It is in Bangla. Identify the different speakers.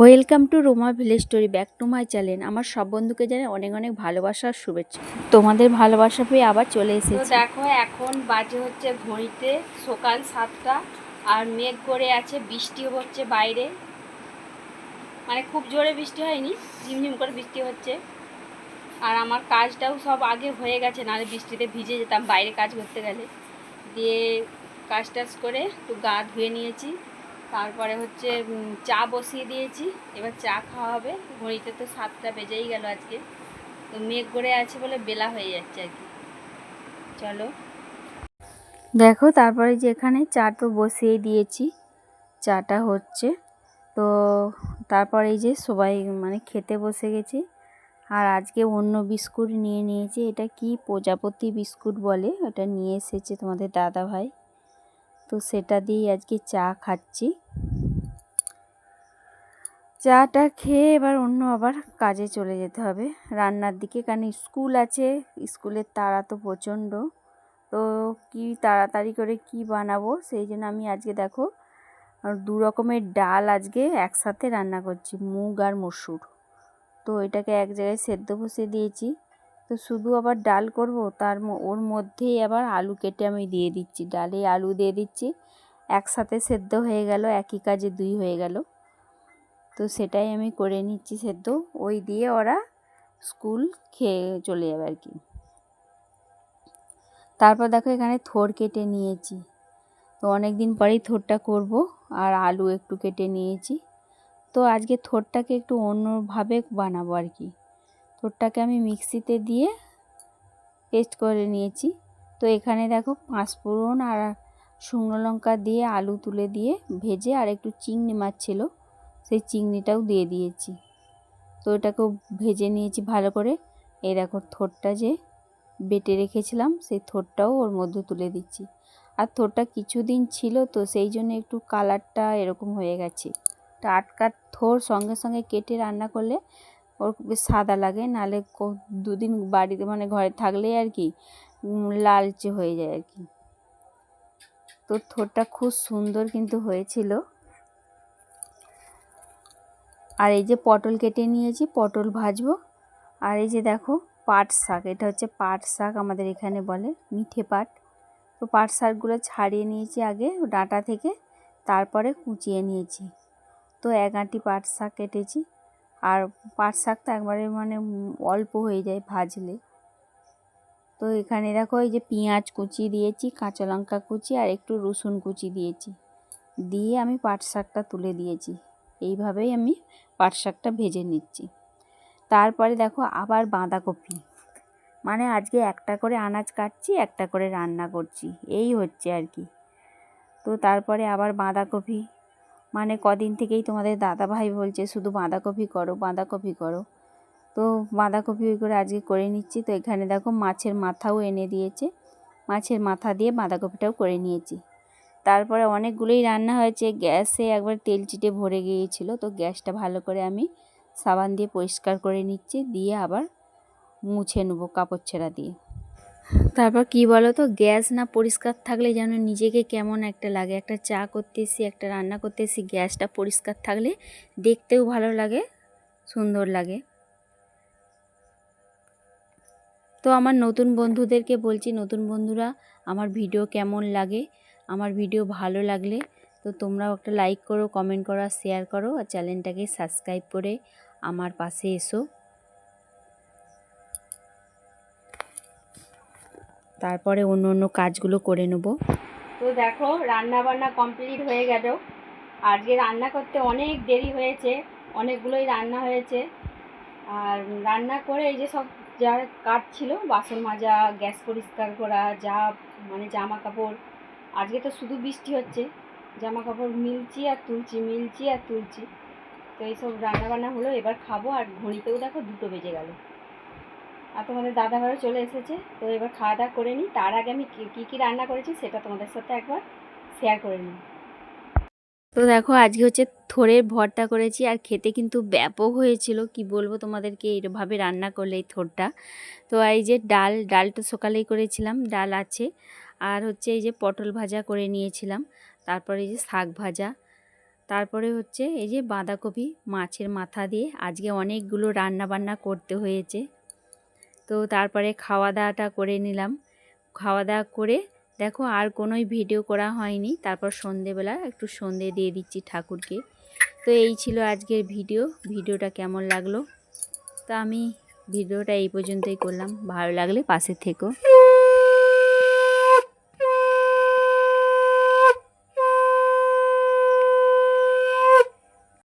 Speaker 1: Welcome to Roma village story back to my channel আমার সব বন্ধুকে জানে অনেক অনেক ভালোবাসা আর শুভেচ্ছা। তোমাদের ভালোবাসা পেয়ে আবার চলে এসেছি।
Speaker 2: দেখো এখন বাজে হচ্ছে ঘড়িতে সকাল সাতটা আর মেঘ করে আছে বৃষ্টি হচ্ছে বাইরে। মানে খুব জোরে বৃষ্টি হয়নি ঝিমঝিম করে বৃষ্টি হচ্ছে। আর আমার কাজটাও সব আগে হয়ে গেছে নাহলে বৃষ্টিতে ভিজে যেতাম বাইরে কাজ করতে গেলে। দিয়ে কাজ টাজ করে একটু গা ধুয়ে নিয়েছি। তারপরে হচ্ছে চা বসিয়ে দিয়েছি। এবার চা খাওয়া হবে ঘড়িতে তো সাতটা বেজেই গেল আজকে। তো মেঘ করে আছে বলে বেলা হয়ে যাচ্ছে আর কি। চলো।
Speaker 1: দেখো, তারপরে যে এখানে চা তো বসিয়ে দিয়েছি, চাটা হচ্ছে। তো তারপরে এই যে সবাই মানে খেতে বসে গেছি। আর আজকে অন্য বিস্কুট নিয়ে নিয়েছি। এটা কি প্রজাপতি বিস্কুট বলে? ওটা নিয়ে এসেছে তোমাদের দাদা ভাই তো সেটা দিয়েই আজকে চা খাচ্ছি। চাটা খেয়ে এবার অন্য আবার কাজে চলে যেতে হবে। রান্নার দিকে, কারণ স্কুল আছে, স্কুলের তাড়া তো প্রচণ্ড। তো কি তাড়াতাড়ি করে কি বানাবো, সেই জন্য আমি আজকে দেখো, দু রকমের ডাল আজকে একসাথে রান্না করছি, মুগ আর মসুর। তো এটাকে এক জায়গায় সেদ্ধ বসিয়ে দিয়েছি। তো শুধু আবার ডাল করব, তার ওর মধ্যেই আবার আলু কেটে আমি দিয়ে দিচ্ছি, ডালে আলু দিয়ে দিচ্ছি। একসাথে সেদ্ধ হয়ে গেল, একই কাজে দুই হয়ে গেল। তো সেটাই আমি করে নিচ্ছি সেদ্ধ। ওই দিয়ে ওরা স্কুল খেয়ে চলে যাবে আর কি। তারপর দেখো এখানে থোর কেটে নিয়েছি। তো অনেক দিন পরেই থোরটা করব আর আলু একটু কেটে নিয়েছি। তো আজকে থোরটাকে একটু অন্যভাবে বানাবো আর কি। থোরটাকে আমি মিক্সিতে দিয়ে পেস্ট করে নিয়েছি। তো এখানে দেখো পাঁচফোড়ন আর শুকনো লঙ্কা দিয়ে আলু তুলে দিয়ে ভেজে আর একটু চিংড়ি মাছ ছিল। সেই চিংড়িটাও দিয়ে দিয়েছি। তো এটাকেও ভেজে নিয়েছি ভালো করে। এই দেখো থোরটা যে বেটে রেখেছিলাম, সেই থোরটাও ওর মধ্যে তুলে দিচ্ছি। আর থোরটা কিছুদিন ছিল, তো সেই জন্য একটু কালারটা এরকম হয়ে গেছে। টাটকা থোর সঙ্গে সঙ্গে কেটে রান্না করলে ওর সাদা লাগে, নাহলে কো- দুদিন বাড়িতে মানে ঘরে থাকলে আর কি লালচে হয়ে যায় আর কি। তো থোরটা খুব সুন্দর কিন্তু হয়েছিল। আর এই যে পটল কেটে নিয়েছি, পটল ভাজবো। আর এই যে দেখো, পাট শাক, এটা হচ্ছে পাট শাক আমাদের এখানে বলে, মিঠে পাট। তো পাট শাকগুলো ছাড়িয়ে নিয়েছি আগে ডাঁটা থেকে, তারপরে কুচিয়ে নিয়েছি। তো এক আঁটি পাট শাক কেটেছি। আর পাট শাক তো একবারে মানে অল্প হয়ে যায় ভাজলে। তো এখানে দেখো, এই যে পেঁয়াজ কুচি দিয়েছি, কাঁচা লঙ্কা কুচি আর একটু রসুন কুচি দিয়েছি। দিয়ে আমি পাট শাকটা তুলে দিয়েছি। এইভাবেই আমি পাট শাকটা ভেজে নিচ্ছি। তারপরে দেখো আবার বাঁধাকপি। মানে আজকে একটা করে আনাজ কাটছি, একটা করে রান্না করছি। এই হচ্ছে আর কি। তো তারপরে আবার বাঁধাকপি। মানে কদিন থেকেই তোমাদের দাদা ভাই বলছে, শুধু বাঁধাকপি করো বাঁধাকপি করো। তো বাঁধাকপি ওই করে আজকে করে নিচ্ছি। তো এখানে দেখো মাছের মাথাও এনে দিয়েছে। মাছের মাথা দিয়ে বাঁধাকপিটাও করে নিয়েছি। তারপরে অনেকগুলোই রান্না হয়েছে। গ্যাসে একবার তেল চিটে ভরে গিয়েছিল। তো গ্যাসটা ভালো করে আমি সাবান দিয়ে পরিষ্কার করে নিচ্ছি। দিয়ে আবার মুছে নেব কাপড় ছেঁড়া দিয়ে। তারপর কি বলো তো গ্যাস না পরিষ্কার থাকলে যেন নিজেকে কেমন একটা লাগে। একটা চা করতে এসি একটা রান্না করতে এসি গ্যাসটা পরিষ্কার থাকলে দেখতেও ভালো লাগে, সুন্দর লাগে। তো আমার নতুন বন্ধুদেরকে বলছি, নতুন বন্ধুরা, আমার ভিডিও কেমন লাগে? আমার ভিডিও ভালো লাগলে তো তোমরাও একটা লাইক করো কমেন্ট করো শেয়ার করো আর চ্যানেলটাকে সাবস্ক্রাইব করে আমার পাশে এসো। তারপরে অন্য অন্য কাজগুলো করে নেব।
Speaker 2: তো দেখো রান্না বান্না কমপ্লিট হয়ে গেল। আজকে রান্না করতে অনেক দেরি হয়েছে, অনেকগুলোই রান্না হয়েছে। আর রান্না করে এই যে সব যা কাজ ছিল বাসন মাজা, গ্যাস পরিষ্কার করা, যা মানে জামা কাপড় আজকে তো শুধু বৃষ্টি হচ্ছে জামা কাপড় মিলছি আর তুলছি, মিলছি আর তুলছি। তো এইসব রান্না বান্না হলো, এবার খাব আর ঘড়িতেও দেখো দুটো বেজে গেল। আর তোমাদের দাদা ভাইও চলে এসেছে, তো এবার খাওয়া দাওয়া করে নিই। তার আগে আমি কী কী রান্না করেছি সেটা তোমাদের সাথে একবার শেয়ার করে নিই।
Speaker 1: তো দেখো, আজকে হচ্ছে থোড়ের ভর্তা করেছি আর খেতে কিন্তু ব্যাপক হয়েছিল, কি বলব তোমাদেরকে? এইভাবে রান্না করলে এই থোড়টা। তো এই যে ডাল ডালটা সকালেই করেছিলাম, ডাল আছে। আর হচ্ছে এই যে পটল ভাজা করে নিয়েছিলাম, তারপরে এই যে শাক ভাজা, তারপরে হচ্ছে এই যে বাঁধাকপি মাছের মাথা দিয়ে আজকে অনেকগুলো রান্না বান্না করতে হয়েছে। তো তারপরে খাওয়া দাওয়াটা করে নিলাম। খাওয়া দাওয়া করে দেখো আর কোনোই ভিডিও করা হয়নি, তারপর সন্ধেবেলা একটু সন্ধে দিয়ে দিচ্ছি ঠাকুরকে। তো এই ছিল আজকের ভিডিও, ভিডিওটা কেমন লাগল? তো আমি ভিডিওটা এই পর্যন্তই করলাম, ভালো লাগলে পাশে থেকো।